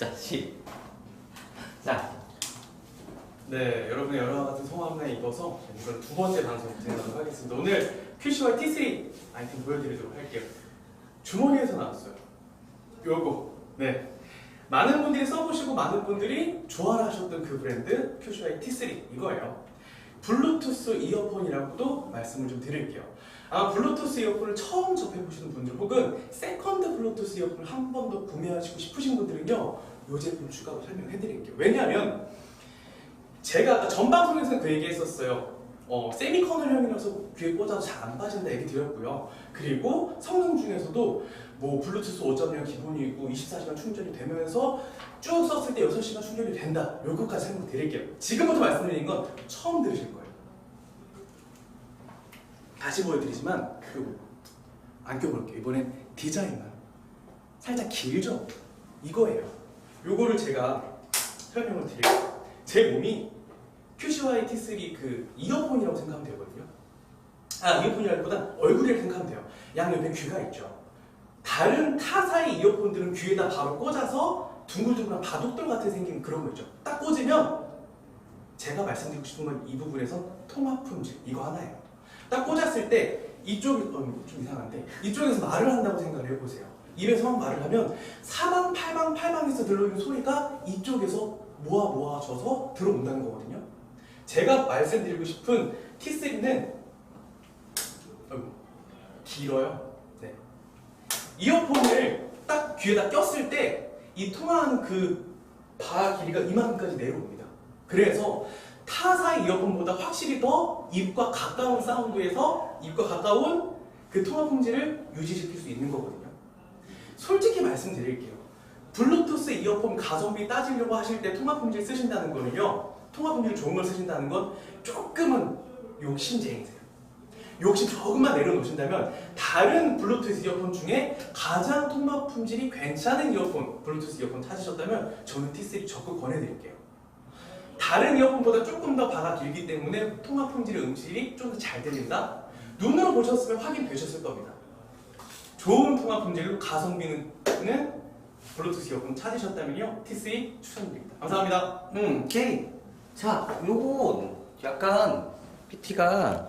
자, 시. 자, 네, 여러분의 여러 가지 성함에 입어서 이걸 두 번째 방송 진행하도록 하겠습니다. 오늘 QCY T3 아이템 보여드리도록 할게요. 주머니에서 나왔어요. 요거. 네. 많은 분들이 써보시고 많은 분들이 좋아하셨던 그 브랜드 QCY T3 이거예요. 블루투스 이어폰이라고도 말씀을 좀 드릴게요. 아마 블루투스 이어폰을 처음 접해보시는 분들 혹은 세컨드 블루투스 이어폰을 한 번 더 구매하시고 싶으신 분들은요 이 제품 추가로 설명해 드릴게요. 왜냐하면 제가 아까 전 방송에서는 그 얘기 했었어요. 어, 세미커널형이라서 귀에 꽂아도 잘안 빠진다 얘기 드렸고요. 그리고 성능 중에서도 뭐 블루투스 5.0 기본이고 24시간 충전이 되면서 쭉 썼을 때 6시간 충전이 된다. 요거까지 설명 드릴게요. 지금부터 말씀드리는 건 처음 들으실 거예요. 다시 보여드리지만 그 안 껴볼게요. 이번엔 디자인만 살짝 길죠? 이거예요. 요거를 제가 설명을 드릴게요. 제 몸이 QCY T3 그 이어폰이라고 생각하면 되거든요. 아 이어폰이라기보다 얼굴이라고 생각하면 돼요. 양 옆에 귀가 있죠. 다른 타사의 이어폰들은 귀에다 바로 꽂아서 둥글둥글한 바둑돌 같은 생긴 그런 거 있죠. 딱 꽂으면 제가 말씀드리고 싶은 건 이 부분에서 통합 품질 이거 하나예요. 딱 꽂았을 때 이쪽이 어, 좀 이상한데 이쪽에서 말을 한다고 생각을 해보세요. 입에서 막 말을 하면 사방 팔방 팔방에서 들려오는 소리가 이쪽에서 모아 모아져서 들어온다는 거거든요. 제가 말씀드리고 싶은 T3는 길어요. 네. 이어폰을 딱 귀에다 꼈을 때 이 통화하는 그 바 길이가 이만큼까지 내려옵니다. 그래서 타사 이어폰보다 확실히 더 입과 가까운 사운드에서 입과 가까운 그 통화 품질을 유지시킬 수 있는 거거든요. 솔직히 말씀드릴게요. 블루투스 이어폰 가성비 따지려고 하실 때 통화 품질 쓰신다는 거는요. 통화 품질 좋은 걸 쓰신다는 건 조금은 욕심쟁이세요. 욕심 조금만 내려놓으신다면 다른 블루투스 이어폰 중에 가장 통화 품질이 괜찮은 이어폰, 블루투스 이어폰 찾으셨다면 저는 T3 적극 권해드릴게요. 다른 이어폰보다 조금 더 바가 길기 때문에 통화 품질의 음질이 좀 더 잘 들린다? 눈으로 보셨으면 확인되셨을 겁니다. 좋은 통화 품질로 가성비는 블루투스 이어폰 찾으셨다면요 T3 추천드립니다. 감사합니다. 음, 오케이. 자, 요거 약간 PT가